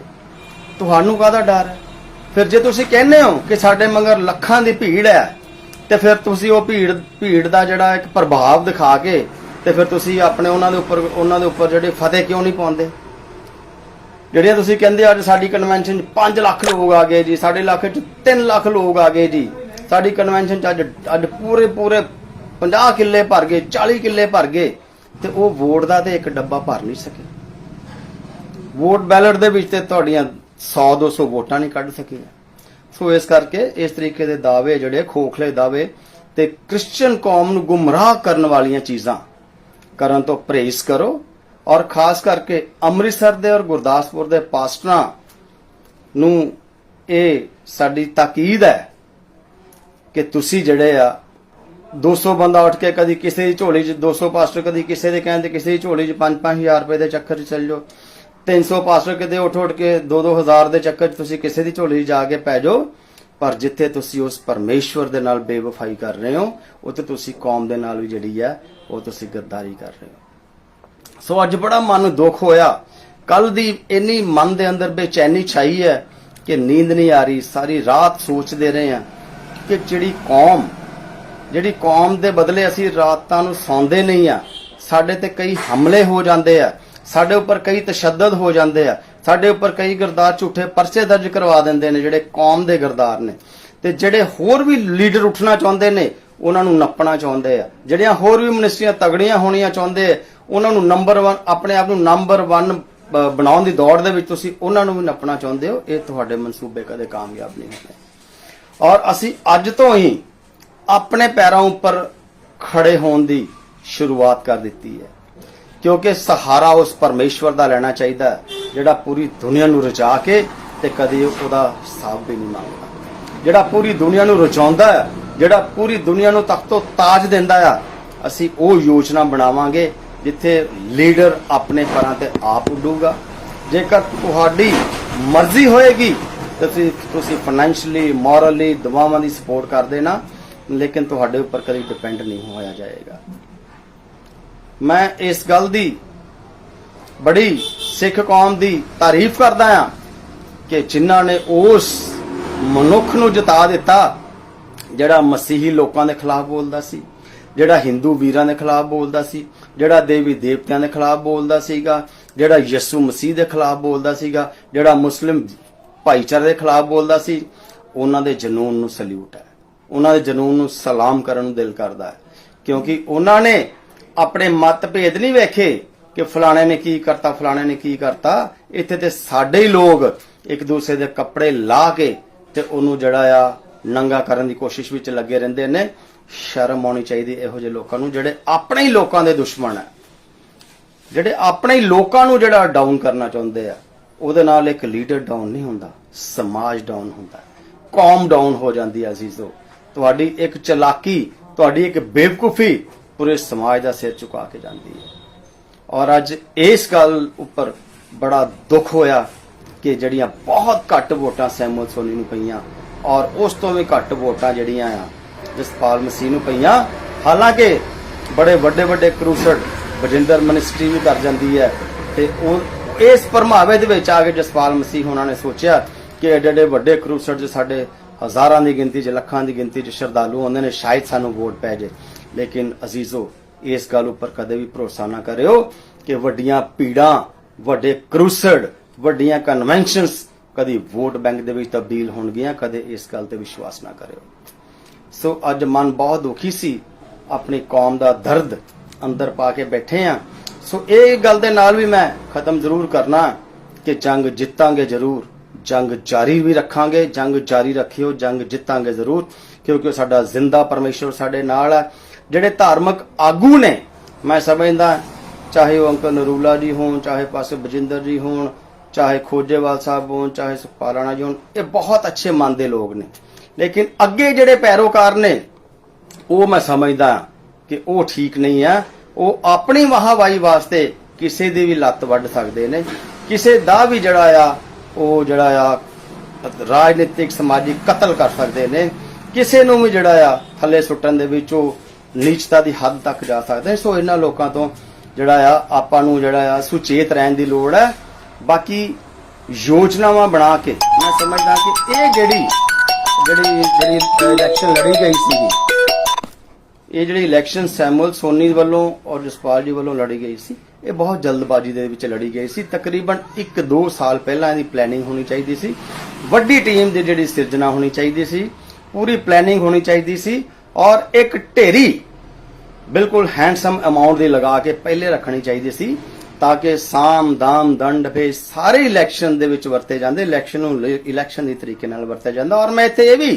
ਤੁਹਾਨੂੰ ਕਾਹਦਾ ਡਰ ਹੈ? ਫਿਰ ਜੇ ਤੁਸੀਂ ਕਹਿੰਦੇ ਹੋ ਕਿ ਸਾਡੇ ਮਗਰ ਲੱਖਾਂ ਦੀ ਭੀੜ ਹੈ, ਤੇ ਫਿਰ ਤੁਸੀਂ ਉਹ ਭੀੜ ਭੀੜ ਦਾ ਜਿਹੜਾ ਇੱਕ ਪ੍ਰਭਾਵ ਦਿਖਾ ਕੇ ਤੇ ਫਿਰ ਤੁਸੀਂ ਆਪਣੇ ਉਹਨਾਂ ਦੇ ਉੱਪਰ, ਉਹਨਾਂ ਦੇ ਉੱਪਰ ਜਿਹੜੇ ਫਤਿਹ ਕਿਉਂ ਨਹੀਂ ਪਾਉਂਦੇ? ਜਿਹੜੀਆਂ ਤੁਸੀਂ ਕਹਿੰਦੇ ਅੱਜ ਸਾਡੀ ਕਨਵੈਨਸ਼ਨ 'ਚ 5 ਲੱਖ ਲੋਕ ਆ ਗਏ ਜੀ ਸਾਡੇ ਇਲਾਕੇ 'ਚ 3 ਲੱਖ ਲੋਕ ਆ ਗਏ ਜੀ। ਸਾਡੀ ਕਨਵੈਨਸ਼ਨ 'ਚ ਅੱਜ ਅੱਜ ਪੂਰੇ ਪੂਰੇ 50 ਕਿੱਲੇ ਭਰ ਗਏ 40 ਕਿੱਲੇ ਭਰ ਗਏ ਤੇ ਉਹ ਵੋਟ ਦਾ ਤੇ ਇੱਕ ਡੱਬਾ ਭਰ ਨਹੀਂ ਸਕੇ। ਵੋਟ ਬੈਲਟ ਦੇ ਵਿੱਚ ਤੇ ਤੁਹਾਡੀਆਂ 100 200 ਵੋਟਾਂ ਨਹੀਂ ਕੱਢ ਸਕੀਆਂ ਸੋ ਇਸ ਕਰਕੇ ਇਸ ਤਰੀਕੇ ਦੇ ਦਾਅਵੇ ਜਿਹੜੇ ਖੋਖਲੇ ਦਾਅਵੇ ਤੇ ਕ੍ਰਿਸਚੀਅਨ ਕੌਮ ਨੂੰ ਗੁੰਮਰਾਹ ਕਰਨ ਵਾਲੀਆਂ ਚੀਜ਼ਾਂ ਕਰਨ ਤੋਂ ਪਰਹੇਜ਼ ਕਰੋ। ਔਰ ਖਾਸ ਕਰਕੇ ਅੰਮ੍ਰਿਤਸਰ ਦੇ ਔਰ ਗੁਰਦਾਸਪੁਰ ਦੇ ਪਾਸਟਰਾਂ ਨੂੰ ਇਹ ਸਾਡੀ ਤਾਕੀਦ ਹੈ ਕਿ ਤੁਸੀਂ ਜਿਹੜੇ ਆ 200 ਬੰਦਾ ਉੱਠ ਕੇ ਕਦੀ ਕਿਸੇ ਦੀ ਝੋਲੀ 'ਚ 200 ਪਾਸਟਰ ਕਦੀ ਕਿਸੇ ਦੇ ਕਹਿੰਦੇ ਕਿਸੇ ਦੀ ਝੋਲੀ 'ਚ 5-5000 ਰੁਪਏ ਦੇ ਚੱਕਰ 'ਚ ਚੱਲ ਜਾਓ। 300 ਪਾਸਟਰ ਕਿਤੇ ਉੱਠ ਉੱਠ ਕੇ 2-2000 ਦੇ ਚੱਕਰ 'ਚ ਤੁਸੀਂ ਕਿਸੇ ਦੀ ਝੋਲੀ 'ਚ ਜਾ ਕੇ ਪੈ ਜਾਓ, ਪਰ ਜਿੱਥੇ ਤੁਸੀਂ ਉਸ ਪਰਮੇਸ਼ਵਰ ਦੇ ਨਾਲ ਬੇਵਫਾਈ ਕਰ ਰਹੇ ਹੋ, ਉੱਥੇ ਤੁਸੀਂ ਕੌਮ ਦੇ ਨਾਲ ਵੀ ਜਿਹੜੀ ਹੈ, ਉਹ ਤੁਸੀਂ ਗੱਦਾਰੀ ਕਰ ਰਹੇ ਹੋ। ਸੋ ਅੱਜ ਬੜਾ ਮਨ ਨੂੰ ਦੁੱਖ ਹੋਇਆ। ਕੱਲ ਦੀ ਇੰਨੀ ਮਨ ਦੇ ਅੰਦਰ ਬੇਚੈਨੀ ਛਾਈ ਹੈ ਕਿ ਨੀਂਦ ਨਹੀਂ ਆ ਰਹੀ, ਸਾਰੀ ਰਾਤ ਸੋਚਦੇ ਰਹੇ ਆ ਕਿ ਜਿਹੜੀ ਕੌਮ ਜਿਹੜੀ ਕੌਮ ਦੇ ਬਦਲੇ ਅਸੀਂ ਰਾਤਾਂ ਨੂੰ ਸੌਂਦੇ ਨਹੀਂ ਆ ਸਾਡੇ ਤੇ ਕਈ ਹਮਲੇ ਹੋ ਜਾਂਦੇ ਆ, ਸਾਡੇ ਉੱਪਰ ਕਈ ਤਸ਼ੱਦਦ ਹੋ ਜਾਂਦੇ ਆ, ਸਾਡੇ ਉੱਪਰ ਕਈ ਗਰਦਾਰ ਝੂਠੇ ਪਰਚੇ ਦਰਜ ਕਰਵਾ ਦਿੰਦੇ ਨੇ ਜਿਹੜੇ ਕੌਮ ਦੇ ਗਰਦਾਰ ਨੇ। ਤੇ ਜਿਹੜੇ ਹੋਰ ਵੀ ਲੀਡਰ ਉੱਠਣਾ ਚਾਹੁੰਦੇ ਨੇ, ਉਹਨਾਂ ਨੂੰ ਨੱਪਣਾ ਚਾਹੁੰਦੇ ਆ। ਜਿਹੜੀਆਂ ਹੋਰ ਵੀ ਮਿਨਿਸਟਰੀਆਂ ਤਗੜੀਆਂ ਹੋਣੀਆਂ ਚਾਹੁੰਦੇ ਆ ਉਹਨਾਂ ਨੂੰ ਨੰਬਰ 1 ਆਪਣੇ ਆਪ ਨੂੰ ਨੰਬਰ 1 ਬਣਾਉਣ ਦੀ ਦੌੜ ਦੇ ਵਿੱਚ ਤੁਸੀਂ ਉਹਨਾਂ ਨੂੰ ਵੀ ਨੱਪਣਾ ਚਾਹੁੰਦੇ ਹੋ। ਇਹ ਤੁਹਾਡੇ ਮਨਸੂਬੇ ਕਦੇ ਕਾਮਯਾਬ ਨਹੀਂ ਹੁੰਦੇ। ਔਰ ਅਸੀਂ ਅੱਜ ਤੋਂ ਹੀ ਆਪਣੇ ਪੈਰਾਂ ਉੱਪਰ ਖੜੇ ਹੋਣ ਦੀ ਸ਼ੁਰੂਆਤ ਕਰ ਦਿੱਤੀ ਹੈ। ਕਿਉਂਕਿ ਸਹਾਰਾ ਉਸ ਪਰਮੇਸ਼ਵਰ ਦਾ ਲੈਣਾ ਚਾਹੀਦਾ ਜਿਹੜਾ ਪੂਰੀ ਦੁਨੀਆ ਨੂੰ ਰਚਾ ਕੇ ਤੇ ਕਦੇ ਉਹਦਾ ਹਿਸਾਬ ਵੀ ਨਹੀਂ ਮੰਗਦਾ। ਜਿਹੜਾ ਪੂਰੀ ਦੁਨੀਆ ਨੂੰ ਰਚਾਉਂਦਾ ਹੈ, ਜਿਹੜਾ ਪੂਰੀ ਦੁਨੀਆ ਨੂੰ ਤਖਤੋ ਤਾਜ ਦਿੰਦਾ ਆ ਅਸੀਂ ਉਹ ਯੋਜਨਾ ਬਣਾਵਾਂਗੇ ਜਿੱਥੇ ਲੀਡਰ ਆਪਣੇ ਪੈਰਾਂ ਤੇ ਆਪ ਉੱਡੂਗਾ। ਜੇਕਰ ਤੁਹਾਡੀ ਮਰਜ਼ੀ ਹੋਏਗੀ, ਤਾਂ ਤੁਸੀਂ ਤੁਸੀਂ ਫਾਈਨੈਂਸ਼ਲੀ ਮੋਰਲੀ ਦਵਾਵਾਂ ਦੀ ਸਪੋਰਟ ਕਰ ਦੇਣਾ, ਲੇਕਿਨ ਤੁਹਾਡੇ ਉੱਪਰ ਕਦੀ ਡਿਪੈਂਡ ਨਹੀਂ ਹੋਇਆ ਜਾਏਗਾ। ਮੈਂ ਇਸ ਗੱਲ ਦੀ ਬੜੀ ਸਿੱਖ ਕੌਮ ਦੀ ਤਾਰੀਫ ਕਰਦਾ ਆ ਕਿ ਜਿਨ੍ਹਾਂ ਨੇ ਉਸ ਮਨੁੱਖ ਨੂੰ ਜਿਤਾ ਦਿੱਤਾ, ਜਿਹੜਾ ਮਸੀਹੀ ਲੋਕਾਂ ਦੇ ਖਿਲਾਫ ਬੋਲਦਾ ਸੀ। ਜਿਹੜਾ ਹਿੰਦੂ ਵੀਰਾਂ ਦੇ ਖਿਲਾਫ ਬੋਲਦਾ ਸੀ, ਜਿਹੜਾ ਦੇਵੀ ਦੇਵਤਿਆਂ ਦੇ ਖਿਲਾਫ ਬੋਲਦਾ ਸੀਗਾ, ਜਿਹੜਾ ਯਿਸੂ ਮਸੀਹ ਦੇ ਖਿਲਾਫ ਬੋਲਦਾ ਸੀਗਾ, ਜਿਹੜਾ ਮੁਸਲਿਮ ਭਾਈਚਾਰੇ ਦੇ ਖਿਲਾਫ ਬੋਲਦਾ ਸੀ, ਉਹਨਾਂ ਦੇ ਜਨੂਨ ਨੂੰ ਸਲੂਟ ਹੈ। ਉਹਨਾਂ ਦੇ ਜਨੂਨ ਨੂੰ ਸਲਾਮ ਕਰਨ ਨੂੰ ਦਿਲ ਕਰਦਾ ਹੈ। ਕਿਉਂਕਿ ਉਹਨਾਂ ਨੇ ਆਪਣੇ ਮਤਭੇਦ ਨਹੀਂ ਵੇਖੇ ਕਿ ਫਲਾਣੇ ਨੇ ਕੀ ਕਰਤਾ, ਫਲਾਣੇ ਨੇ ਕੀ ਕਰਤਾ। ਇੱਥੇ ਤੇ ਸਾਡੇ ਹੀ ਲੋਕ ਇੱਕ ਦੂਸਰੇ ਦੇ ਕੱਪੜੇ ਲਾ ਕੇ ਤੇ ਉਹਨੂੰ ਜਿਹੜਾ ਆ ਨੰਗਾ ਕਰਨ ਦੀ ਕੋਸ਼ਿਸ਼ ਵਿੱਚ ਲੱਗੇ ਰਹਿੰਦੇ ਨੇ। ਸ਼ਰਮ ਆਉਣੀ ਚਾਹੀਦੀ ਇਹੋ ਜਿਹੇ ਲੋਕਾਂ ਨੂੰ, ਜਿਹੜੇ ਆਪਣੇ ਹੀ ਲੋਕਾਂ ਦੇ ਦੁਸ਼ਮਣ ਹੈ। ਜਿਹੜੇ ਆਪਣੇ ਹੀ ਲੋਕਾਂ ਨੂੰ ਜਿਹੜਾ ਡਾਊਨ ਕਰਨਾ ਚਾਹੁੰਦੇ ਆ, ਉਹਦੇ ਨਾਲ ਇੱਕ ਲੀਡਰ ਡਾਊਨ ਨਹੀਂ ਹੁੰਦਾ, ਸਮਾਜ ਡਾਊਨ ਹੁੰਦਾ। ਕੌਮ ਡਾਊਨ ਹੋ ਜਾਂਦੀ ਹੈ ਅਜ਼ੀਜ਼ੋ ਤੁਹਾਡੀ ਇੱਕ ਚਲਾਕੀ, ਤੁਹਾਡੀ ਇੱਕ ਬੇਵਕੂਫੀ ਪੂਰੇ ਸਮਾਜ ਦਾ ਸਿਰ ਝੁਕਾ ਕੇ ਜਾਂਦੀ ਹੈ। ਔਰ ਅੱਜ ਇਸ ਗੱਲ ਉੱਪਰ ਬੜਾ ਦੁੱਖ ਹੋਇਆ ਕਿ ਜਿਹੜੀਆਂ ਬਹੁਤ ਘੱਟ ਵੋਟਾਂ ਸੈਮੂਅਲ ਸੋਨੀ ਨੂੰ ਪਈਆਂ, ਔਰ ਉਸ ਤੋਂ ਵੀ ਘੱਟ ਵੋਟਾਂ ਜਿਹੜੀਆਂ ਆ ਜਸਪਾਲ ਮਸੀਹ ਨੂੰ ਪਈਆਂ। ਹਾਲਾਂਕਿ ਬੜੇ ਵੱਡੇ ਵੱਡੇ ਕਰੂਸਡ ਬਜਿੰਦਰ ਮਨਿਸਟਰੀ ਵੀ ਕਰ ਜਾਂਦੀ ਹੈ ਤੇ ਉਹ ਇਸ ਪਰਮਾਵੇ ਦੇ ਵਿੱਚ ਆ ਕੇ ਜਸਪਾਲ ਮਸੀਹ ਉਹਨਾਂ ਨੇ ਸੋਚਿਆ ਕਿ ਏਡੇ ਏਡੇ ਵੱਡੇ ਕਰੂਸਡ ਚ ਸਾਡੇ ਹਜ਼ਾਰਾਂ ਦੀ ਗਿਣਤੀ ਚ ਲੱਖਾਂ ਦੀ ਗਿਣਤੀ ਚ ਸ਼ਰਧਾਲੂ ਆਉਂਦੇ ਨੇ, ਸ਼ਾਇਦ ਸਾਨੂੰ ਵੋਟ ਪੈ ਜੇ। ਲੇਕਿਨ ਅਜ਼ੀਜ਼ੋ, ਇਸ ਗੱਲ ਉੱਪਰ ਕਦੇ ਵੀ ਭਰੋਸਾ ਨਾ ਕਰਿਓ ਕਿ ਵੱਡੀਆਂ ਪੀੜਾਂ ਵੱਡੇ ਕਰੂਸਡ ਵੱਡੀਆਂ ਕਨਵੈਨਸ਼ਨਸ ਕਦੀ ਵੋਟ ਬੈਂਕ ਦੇ ਵਿੱਚ ਤਬਦੀਲ ਹੋਣਗੀਆਂ, ਕਦੇ ਇਸ ਗੱਲ ਤੇ ਵਿਸ਼ਵਾਸ ਨਾ ਕਰਿਓ। ਸੋ ਅੱਜ ਮਨ ਬਹੁਤ ਦੁਖੀ ਸੀ। ਆਪਣੀ ਕੌਮ ਦਾ ਦਰਦ ਅੰਦਰ ਪਾ ਕੇ ਬੈਠੇ ਆ। ਸੋ ਇਹ ਗੱਲ ਦੇ ਨਾਲ ਵੀ ਮੈਂ ਖਤਮ ਜ਼ਰੂਰ ਕਰਨਾ ਕਿ ਜੰਗ ਜਿੱਤਾਂਗੇ ਜ਼ਰੂਰ। ਜੰਗ ਜਾਰੀ ਵੀ ਰੱਖਾਂਗੇ। ਜੰਗ ਜਾਰੀ ਰੱਖਿਓ, ਜੰਗ ਜਿੱਤਾਂਗੇ ਜ਼ਰੂਰ। ਕਿਉਂਕਿ ਸਾਡਾ ਜ਼ਿੰਦਾ ਪਰਮੇਸ਼ਵਰ ਸਾਡੇ ਨਾਲ ਹੈ। ਜਿਹੜੇ ਧਾਰਮਿਕ ਆਗੂ ਨੇ, ਮੈਂ ਸਮਝਦਾ ਚਾਹੇ ਉਹ ਅੰਕਲ ਨਰੂਲਾ ਜੀ ਹੋਣ, ਚਾਹੇ ਪਾਸੇ ਬਜਿੰਦਰ ਜੀ ਹੋਣ, ਚਾਹੇ ਖੋਜੇਵਾਲ ਸਾਹਿਬ ਹੋਣ, ਚਾਹੇ ਸੁਖਪਾਲ ਰਾਣਾ ਜੀ ਹੋਣ, ਇਹ ਬਹੁਤ ਅੱਛੇ ਮਨ ਦੇ ਲੋਕ ਨੇ। ਲੇਕਿਨ ਅੱਗੇ ਜਿਹੜੇ ਪੈਰੋਕਾਰ ਨੇ, ਉਹ ਮੈਂ ਸਮਝਦਾ ਕਿ ਉਹ ਠੀਕ ਨਹੀਂ ਆ। ਉਹ ਆਪਣੀ ਵਾਹਵਾਈ ਵਾਸਤੇ ਕਿਸੇ ਦੀ ਵੀ ਲੱਤ ਵੱਢ ਸਕਦੇ ਨੇ। ਕਿਸੇ ਦਾ ਵੀ ਜਿਹੜਾ ਆ, ਉਹ ਜਿਹੜਾ ਆ, ਰਾਜਨੀਤਿਕ, ਸਮਾਜਿਕ ਕਤਲ ਕਰ ਸਕਦੇ ਨੇ। ਕਿਸੇ ਨੂੰ ਵੀ ਜਿਹੜਾ ਆ, ਥੱਲੇ ਸੁੱਟਣ ਦੇ ਵਿੱਚ ਉਹ ਨੀਚਤਾ ਦੀ ਹੱਦ ਤੱਕ ਜਾ ਸਕਦੇ ਨੇ। ਸੋ ਇਹਨਾਂ ਲੋਕਾਂ ਤੋਂ ਜਿਹੜਾ ਆ, ਆਪਾਂ ਨੂੰ ਜਿਹੜਾ ਆ, ਸੁਚੇਤ ਰਹਿਣ ਦੀ ਲੋੜ ਹੈ। ਬਾਕੀ ਯੋਜਨਾਵਾਂ ਬਣਾ ਕੇ, ਮੈਂ ਸਮਝਦਾ ਕਿ ਇਹ ਜਿਹੜੀ ਜਿਹੜੀ ਜਿਹੜੀ ਇਲੈਕਸ਼ਨ ਲੜੀ ਗਈ ਸੀਗੀ, ਇਹ ਜਿਹੜੀ ਇਲੈਕਸ਼ਨ ਸੈਮੂਅਲ ਸੋਨੀ ਵੱਲੋਂ ਔਰ ਜਸਪਾਲ ਜੀ ਵੱਲੋਂ ਲੜੀ ਗਈ ਸੀ, ਇਹ ਬਹੁਤ ਜਲਦਬਾਜ਼ੀ ਦੇ ਵਿੱਚ ਲੜੀ ਗਈ ਸੀ। ਤਕਰੀਬਨ 1-2 ਸਾਲ ਪਹਿਲਾਂ ਇਹਦੀ ਪਲੈਨਿੰਗ ਹੋਣੀ ਚਾਹੀਦੀ ਸੀ। ਵੱਡੀ ਟੀਮ ਦੀ ਜਿਹੜੀ ਸਿਰਜਣਾ ਹੋਣੀ ਚਾਹੀਦੀ ਸੀ, ਪੂਰੀ ਪਲੈਨਿੰਗ ਹੋਣੀ ਚਾਹੀਦੀ ਸੀ ਔਰ ਇੱਕ ਢੇਰੀ ਬਿਲਕੁਲ ਹੈਂਡਸਮ ਅਮਾਉਂਟ ਦੀ ਲਗਾ ਕੇ ਪਹਿਲੇ ਰੱਖਣੀ ਚਾਹੀਦੀ ਸੀ। ਤਾਂ ਕਿ ਸਾਮ, ਦਾਮ, ਦੰਡ ਭੇ ਸਾਰੇ ਇਲੈਕਸ਼ਨ ਦੇ ਵਿੱਚ ਵਰਤੇ ਜਾਂਦੇ ਇਲੈਕਸ਼ਨ ਨੂੰ ਇਲੈਕਸ਼ਨ ਦੀ ਤਰੀਕੇ ਨਾਲ ਵਰਤਿਆ ਜਾਂਦਾ। ਔਰ ਮੈਂ ਇੱਥੇ ਇਹ ਵੀ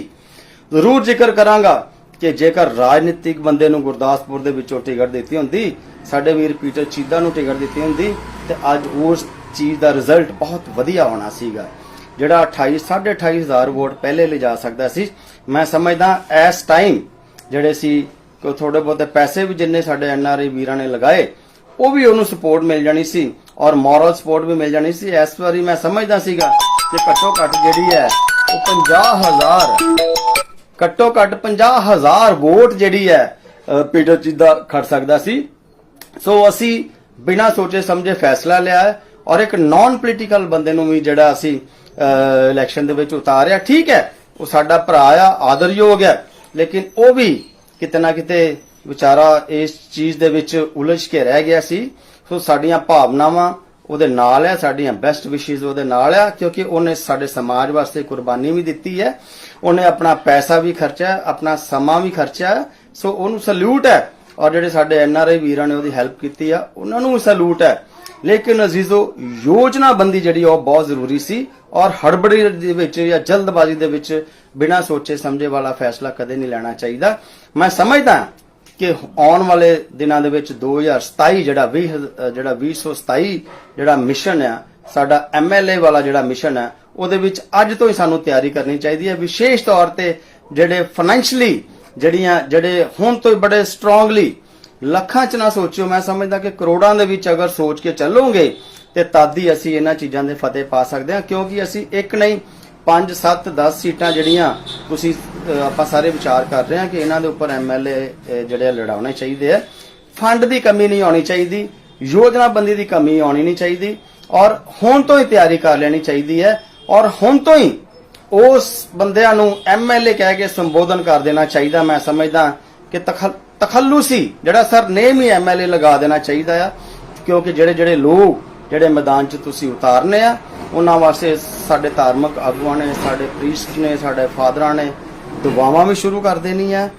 ਜ਼ਰੂਰ ਜ਼ਿਕਰ ਕਰਾਂਗਾ ਕਿ ਜੇਕਰ ਰਾਜਨੀਤਿਕ ਬੰਦੇ ਨੂੰ ਗੁਰਦਾਸਪੁਰ ਦੇ ਵਿੱਚੋਂ ਟਿਕਟ ਦਿੱਤੀ ਹੁੰਦੀ, ਸਾਡੇ ਵੀਰ ਪੀਟਰ ਚੀਦਾ ਨੂੰ ਟਿਕਟ ਦਿੱਤੀ ਹੁੰਦੀ, ਤੇ ਅੱਜ ਉਸ ਚੀਜ਼ ਦਾ ਰਿਜ਼ਲਟ ਬਹੁਤ ਵਧੀਆ ਆਉਣਾ ਸੀਗਾ, ਜਿਹੜਾ 28 28500 ਵੋਟ ਪਹਿਲੇ ਲਿਜਾ ਸਕਦਾ ਸੀ। ਮੈਂ ਸਮਝਦਾ ਇਸ ਟਾਈਮ ਜਿਹੜੇ ਸੀ, ਕੋ ਥੋੜੇ ਬਹੁਤੇ ਪੈਸੇ ਵੀ ਜਿੰਨੇ ਸਾਡੇ ਐਨਆਰਆਈ ਵੀਰਾਂ ਨੇ ਲਗਾਏ ਉਹ ਵੀ ਉਹਨੂੰ ਸਪੋਰਟ ਮਿਲ ਜਾਣੀ ਸੀ ਔਰ ਮੋਰਲ ਸਪੋਰਟ ਵੀ ਮਿਲ ਜਾਣੀ ਸੀ। ਇਸ ਵਾਰੀ ਮੈਂ ਸਮਝਦਾ ਸੀਗਾ ਕਿ ਘੱਟੋ ਘੱਟ ਜਿਹੜੀ ਹੈ ਉਹ 50000 ਘੱਟੋ ਘੱਟ 50000 ਵੋਟ ਜਿਹੜੀ ਹੈ ਅ, ਪੀਟਰ ਚੀਦਾ ਖੜ ਸਕਦਾ ਸੀ। ਸੋ ਅਸੀਂ ਬਿਨਾਂ ਸੋਚੇ ਸਮਝੇ ਫੈਸਲਾ ਲਿਆ ਔਰ ਇੱਕ ਨਾਨ ਪੋਲੀਟੀਕਲ ਬੰਦੇ ਨੂੰ ਵੀ ਜਿਹੜਾ ਅਸੀਂ ਇਲੈਕਸ਼ਨ ਦੇ ਵਿੱਚ ਉਤਾਰਿਆ। ਠੀਕ ਹੈ ਉਹ ਸਾਡਾ ਭਰਾ ਆ ਆਦਰਯੋਗ ਹੈ। ਲੇਕਿਨ ਉਹ ਵੀ ਕਿਤੇ ਨਾ ਕਿਤੇ ਵਿਚਾਰਾ ਇਸ ਚੀਜ਼ ਦੇ ਵਿੱਚ ਉਲਝ ਕੇ ਰਹਿ ਗਿਆ ਸੀ। ਸੋ ਸਾਡੀਆਂ ਭਾਵਨਾਵਾਂ ਉਹਦੇ ਨਾਲ ਹੈ, ਸਾਡੀਆਂ ਬੈਸਟ ਵਿਸ਼ੇਸ ਉਹਦੇ ਨਾਲ ਆ, ਕਿਉਂਕਿ ਉਹਨੇ ਸਾਡੇ ਸਮਾਜ ਵਾਸਤੇ ਕੁਰਬਾਨੀ ਵੀ ਦਿੱਤੀ ਹੈ। ਉਹਨੇ ਆਪਣਾ ਪੈਸਾ ਵੀ ਖਰਚਿਆ, ਆਪਣਾ ਸਮਾਂ ਵੀ ਖਰਚਿਆ। ਸੋ ਉਹਨੂੰ ਸਲੂਟ ਹੈ। ਔਰ ਜਿਹੜੇ ਸਾਡੇ ਐਨ ਆਰ ਆਈ ਵੀਰਾਂ ਨੇ ਉਹਦੀ ਹੈਲਪ ਕੀਤੀ ਆ, ਉਹਨਾਂ ਨੂੰ ਵੀ ਸਲੂਟ ਹੈ। ਲੇਕਿਨ ਅਜ਼ੀਜ਼ੋ, ਯੋਜਨਾਬੰਦੀ ਜਿਹੜੀ ਉਹ ਬਹੁਤ ਜ਼ਰੂਰੀ ਸੀ। ਔਰ ਹੜਬੜੀ ਦੇ ਵਿੱਚ ਜਾਂ ਜਲਦਬਾਜ਼ੀ ਦੇ ਵਿੱਚ ਬਿਨਾਂ ਸੋਚੇ ਸਮਝੇ ਵਾਲਾ ਫੈਸਲਾ ਕਦੇ ਨਹੀਂ ਲੈਣਾ ਚਾਹੀਦਾ। ਮੈਂ ਸਮਝਦਾ ਕਿ ਆਉਣ ਵਾਲੇ ਦਿਨਾਂ ਦੇ ਵਿੱਚ 2027 ਜਿਹੜਾ 20 ਜਿਹੜਾ 2027 ਜਿਹੜਾ ਮਿਸ਼ਨ ਆ, ਸਾਡਾ ਐਮਐਲਏ ਵਾਲਾ ਜਿਹੜਾ ਮਿਸ਼ਨ ਹੈ ਉਹਦੇ ਵਿੱਚ ਅੱਜ ਤੋਂ ਹੀ ਸਾਨੂੰ ਤਿਆਰੀ ਕਰਨੀ ਚਾਹੀਦੀ ਹੈ। ਵਿਸ਼ੇਸ਼ ਤੌਰ ਤੇ ਜਿਹੜੇ ਫਾਈਨੈਂਸ਼ਲੀ ਜਿਹੜੀਆਂ, ਜਿਹੜੇ ਹੁਣ ਤੋਂ ਹੀ ਬੜੇ ਸਟਰੋਂਗਲੀ ਲੱਖਾਂ ਚ ਨਾ ਸੋਚਿਓ, ਮੈਂ ਸਮਝਦਾ ਕਿ ਕਰੋੜਾਂ ਦੇ ਵਿੱਚ ਅਗਰ ਸੋਚ ਕੇ ਚੱਲੋਗੇ ਤੇ ਤਦ ਹੀ ਅਸੀਂ ਇਹਨਾਂ ਚੀਜ਼ਾਂ ਦੇ ਫਤਿਹ ਪਾ ਸਕਦੇ ਹਾਂ, ਕਿਉਂਕਿ ਅਸੀਂ ਇੱਕ ਨਹੀਂ 5 7 10 ਸੀਟਾਂ ਜਿਹੜੀਆਂ ਤੁਸੀਂ ਆਪਾਂ ਸਾਰੇ ਵਿਚਾਰ ਕਰ ਰਹੇ ਹਾਂ ਕਿ ਇਹਨਾਂ ਦੇ ਉੱਪਰ ਐਮਐਲਏ ਜਿਹੜੇ ਲੜਾਉਣੇ ਚਾਹੀਦੇ ਆ। ਫੰਡ ਦੀ ਕਮੀ ਨਹੀਂ ਆਉਣੀ ਚਾਹੀਦੀ, ਯੋਜਨਾਬੰਦੀ ਦੀ ਕਮੀ ਆਉਣੀ ਨਹੀਂ ਚਾਹੀਦੀ ਔਰ ਹੁਣ ਤੋਂ ਹੀ ਤਿਆਰੀ ਕਰ ਲੈਣੀ ਚਾਹੀਦੀ ਹੈ ਔਰ ਹੁਣ ਤੋਂ ਹੀ ਉਸ ਬੰਦਿਆਂ ਨੂੰ ਐਮਐਲਏ ਕਹਿ ਕੇ ਸੰਬੋਧਨ ਕਰ ਦੇਣਾ ਚਾਹੀਦਾ। ਮੈਂ ਸਮਝਦਾ ਕਿ ਤਖਲ- ਤਖੱਲੁਸੀ ਜਿਹੜਾ ਸਰ ਨੇਮ ਹੀ ਐਮਐਲਏ ਲਗਾ ਦੇਣਾ ਚਾਹੀਦਾ ਆ, ਕਿਉਂਕਿ ਜਿਹੜੇ ਜਿਹੜੇ ਲੋਕ ਜਿਹੜੇ ਮੈਦਾਨ 'ਚ ਤੁਸੀਂ ਉਤਾਰਨੇ ਆ ਉਹਨਾਂ ਵਾਸਤੇ ਸਾਡੇ ਧਾਰਮਿਕ ਆਗੂਆਂ ਨੇ, ਸਾਡੇ ਪ੍ਰੀਸਟ ਨੇ, ਸਾਡੇ ਫਾਦਰਾਂ ਨੇ ਦੁਆਵਾਂ ਵੀ ਸ਼ੁਰੂ ਕਰ ਦੇਣੀ ਆ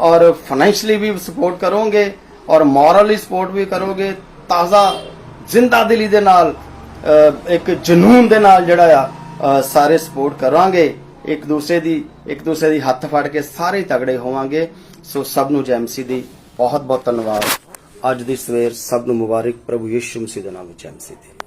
ਔਰ ਫਾਈਨੈਂਸ਼ਲੀ ਵੀ ਸਪੋਰਟ ਕਰੋਗੇ ਔਰ ਮੋਰਲੀ ਸਪੋਰਟ ਵੀ ਕਰੋਗੇ, ਤਾਜ਼ਾ ਜ਼ਿੰਦਾ ਦਿਲੀ ਦੇ ਨਾਲ ਇੱਕ ਜਨੂਨ ਦੇ ਨਾਲ ਜਿਹੜਾ ਆ ਸਾਰੇ ਸਪੋਰਟ ਕਰਾਂਗੇ। ਇੱਕ ਦੂਸਰੇ ਦੀ, ਇੱਕ ਦੂਸਰੇ ਦੀ ਹੱਥ ਫੜ ਕੇ ਸਾਰੇ ਤਗੜੇ ਹੋਵਾਂਗੇ। ਸੋ ਸਭ ਨੂੰ ਜੈਮਸੀ ਦੀ ਬਹੁਤ ਬਹੁਤ ਧੰਨਵਾਦ। ਅੱਜ ਦੀ ਸਵੇਰ ਸਭ ਨੂੰ ਮੁਬਾਰਕ, ਪ੍ਰਭੂ ਯਿਸੂ ਮਸੀਹ ਦੇ ਨਾਮ ਵਿੱਚ ਜੈਮਸੀ ਦੀ।